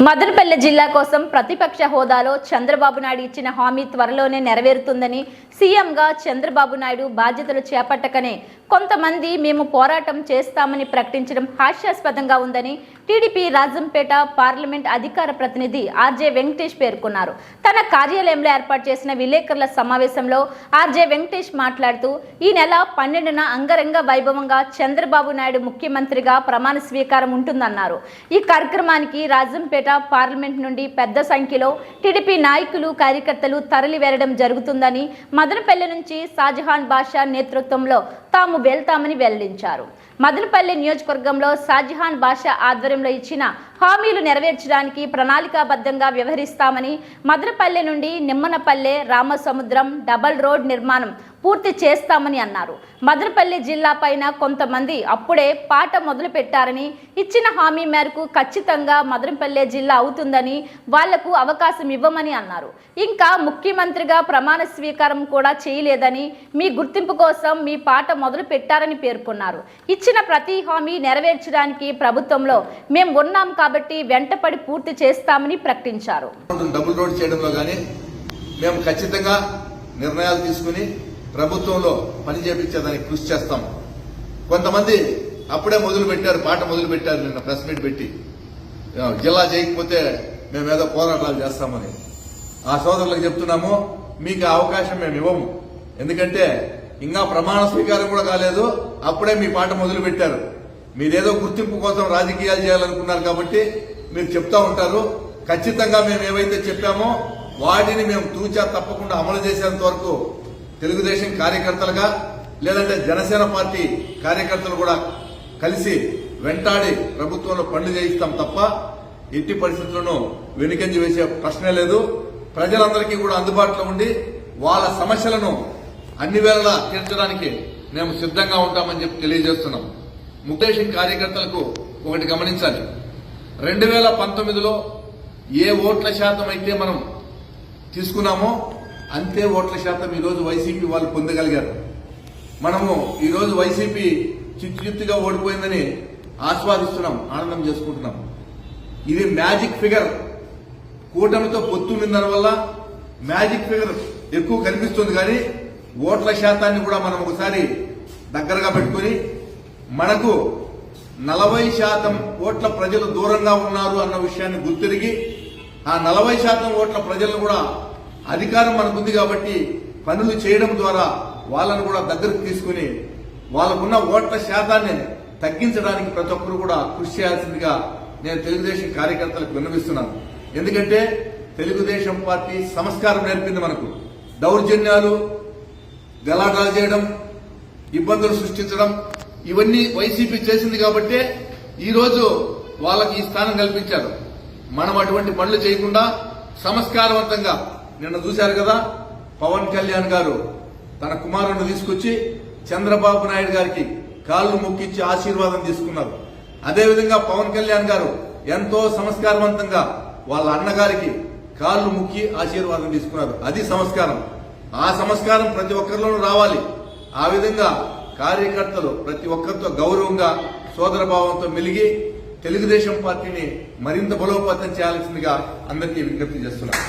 మదనపల్లె జిల్లా కోసం ప్రతిపక్ష హోదాలో చంద్రబాబు నాయుడు ఇచ్చిన హామీ త్వరలోనే నెరవేరుతుందని సీఎంగా చంద్రబాబు నాయుడు బాధ్యతలు చేపట్టకనే కొంతమంది మేము పోరాటం చేస్తామని ప్రకటించడం హాస్యాస్పదంగా ఉందని టీడీపీ రాజంపేట పార్లమెంట్ అధికార ప్రతినిధి ఆర్జే వెంకటేష్ పేర్కొన్నారు. తన కార్యాలయంలో ఏర్పాటు చేసిన విలేకరుల సమావేశంలో ఆర్జే వెంకటేష్ మాట్లాడుతూ ఈ నెల పన్నెండున అంగరంగ వైభవంగా చంద్రబాబు నాయుడు ముఖ్యమంత్రిగా ప్రమాణ స్వీకారం ఉంటుందన్నారు. ఈ కార్యక్రమానికి రాజంపేట పార్లమెంట్ నుండి పెద్ద సంఖ్యలో టీడీపీ నాయకులు కార్యకర్తలు తరలి జరుగుతుందని మదనపల్లి నుంచి షాజహాన్ బాషా నేతృత్వంలో తాము వెళ్తామని వెల్లడించారు. మదనపల్లి నియోజకవర్గంలో షాజహాన్ బాషా ఆధ్వర్యంలో ఇచ్చిన హామీలు నెరవేర్చడానికి ప్రణాళికాబద్ధంగా వ్యవహరిస్తామని మదనపల్లె నుండి నిమ్మనపల్లె రామసముద్రం డబల్ రోడ్ నిర్మాణం పూర్తి చేస్తామని అన్నారు. మదనపల్లి జిల్లా పైన కొంతమంది అప్పుడే పాట మొదలు పెట్టారని ఇచ్చిన హామీ మేరకు ఖచ్చితంగా మదనపల్లె జిల్లా అవుతుందని వాళ్ళకు అవకాశం ఇవ్వమని అన్నారు. ఇంకా ముఖ్యమంత్రిగా ప్రమాణ స్వీకారం కూడా చేయలేదని మీ గుర్తింపు కోసం మీ పాట మొదలు పెట్టారని పేర్కొన్నారు. ఇచ్చిన ప్రతి హామీ నెరవేర్చడానికి ప్రభుత్వంలో మేము ఉన్నాం కాబట్టి వెంటపడి పూర్తి చేస్తామని ప్రకటించారు. డబుల్ రోడ్ చేయడంలో కానీ మేము ఖచ్చితంగా నిర్ణయాలు తీసుకుని ప్రభుత్వంలో పని చేపించేదానికి కృషి చేస్తాం. కొంతమంది అప్పుడే మొదలు పెట్టారు పాట మొదలు పెట్టారు నిన్న ప్రెస్ మీట్ పెట్టి. జిల్లా చేయకపోతే మేము ఏదో పోరాటాలు చేస్తామని. ఆ సోదరులకు చెప్తున్నాము మీకు ఆ అవకాశం మేము ఇవ్వము. ఎందుకంటే ఇంకా ప్రమాణ స్వీకారం కూడా కాలేదు అప్పుడే మీ పాట మొదలు పెట్టారు మీరేదో గుర్తింపు కోసం రాజకీయాలు చేయాలనుకున్నారు కాబట్టి మీరు చెప్తా ఉంటారు. ఖచ్చితంగా మేము ఏవైతే చెప్పామో వాటిని మేము తూచా తప్పకుండా అమలు చేసేంత వరకు తెలుగుదేశం కార్యకర్తలుగా లేదంటే జనసేన పార్టీ కార్యకర్తలు కూడా కలిసి వెంటాడి ప్రభుత్వంలో పనులు చేయిస్తాం తప్ప ఎట్టి పరిస్థితులను వెనుకంజి వేసే ప్రశ్నే లేదు. ప్రజలందరికీ కూడా అందుబాటులో ఉండి వాళ్ళ సమస్యలను అన్ని వేళలా తీర్చడానికి మేము సిద్ధంగా ఉంటామని చెప్పి తెలియజేస్తున్నాం. ముఖేషన్ కార్యకర్తలకు ఒకటి గమనించాలి. రెండు వేల పంతొమ్మిదిలో ఏ ఓట్ల శాతం అయితే మనం తీసుకున్నామో అంతే ఓట్ల శాతం ఈరోజు వైసీపీ వాళ్ళు పొందగలిగారు. మనము ఈరోజు వైసీపీ చిత్తు చిత్తుగా ఓడిపోయిందని ఆస్వాదిస్తున్నాం ఆనందం చేసుకుంటున్నాం. ఇది మ్యాజిక్ ఫిగర్. కూటమితో పొత్తు దాని వల్ల మ్యాజిక్ ఫిగర్ ఎక్కువ కనిపిస్తుంది కానీ ఓట్ల శాతాన్ని కూడా మనం ఒకసారి దగ్గరగా పెట్టుకొని మనకు నలభై శాతం ఓట్ల ప్రజలు దూరంగా ఉన్నారు అన్న విషయాన్ని గుర్తిరిగి ఆ నలభై శాతం ఓట్ల ప్రజలను కూడా అధికారం మనకుంది కాబట్టి పనులు చేయడం ద్వారా వాళ్ళను కూడా దగ్గరకు తీసుకుని వాళ్ళకున్న ఓట్ల శాతాన్ని తగ్గించడానికి ప్రతి ఒక్కరు కూడా కృషి చేయాల్సిందిగా నేను తెలుగుదేశం కార్యకర్తలకు విన్నవిస్తున్నాను. ఎందుకంటే తెలుగుదేశం పార్టీ సంస్కారం నేర్పింది మనకు. దౌర్జన్యాలు గలాటాలు చేయడం ఇబ్బందులు సృష్టించడం ఇవన్నీ వైసీపీ చేసింది కాబట్టే ఈరోజు వాళ్ళకి ఈ స్థానం కల్పించారు. మనం అటువంటి పనులు చేయకుండా సంస్కారవంతంగా నిన్న చూశారు కదా పవన్ కళ్యాణ్ గారు తన కుమారుడిని తీసుకొచ్చి చంద్రబాబు నాయుడు గారికి కాళ్ళు మొక్కించి ఆశీర్వాదం తీసుకున్నారు. అదేవిధంగా పవన్ కళ్యాణ్ గారు ఎంతో సంస్కారవంతంగా వాళ్ళ అన్నగారికి కాళ్ళు ముక్కి ఆశీర్వాదం తీసుకున్నారు. అది సంస్కారం. ఆ సంస్కారం ప్రతి ఒక్కరిలోనూ రావాలి. ఆ విధంగా కార్యకర్తలు ప్రతి ఒక్కరితో గౌరవంగా సోదరభావంతో మెలిగి తెలుగుదేశం పార్టీని మరింత బలోపేతం చేయాల్సిందిగా అందరికీ విజ్ఞప్తి చేస్తున్నాను.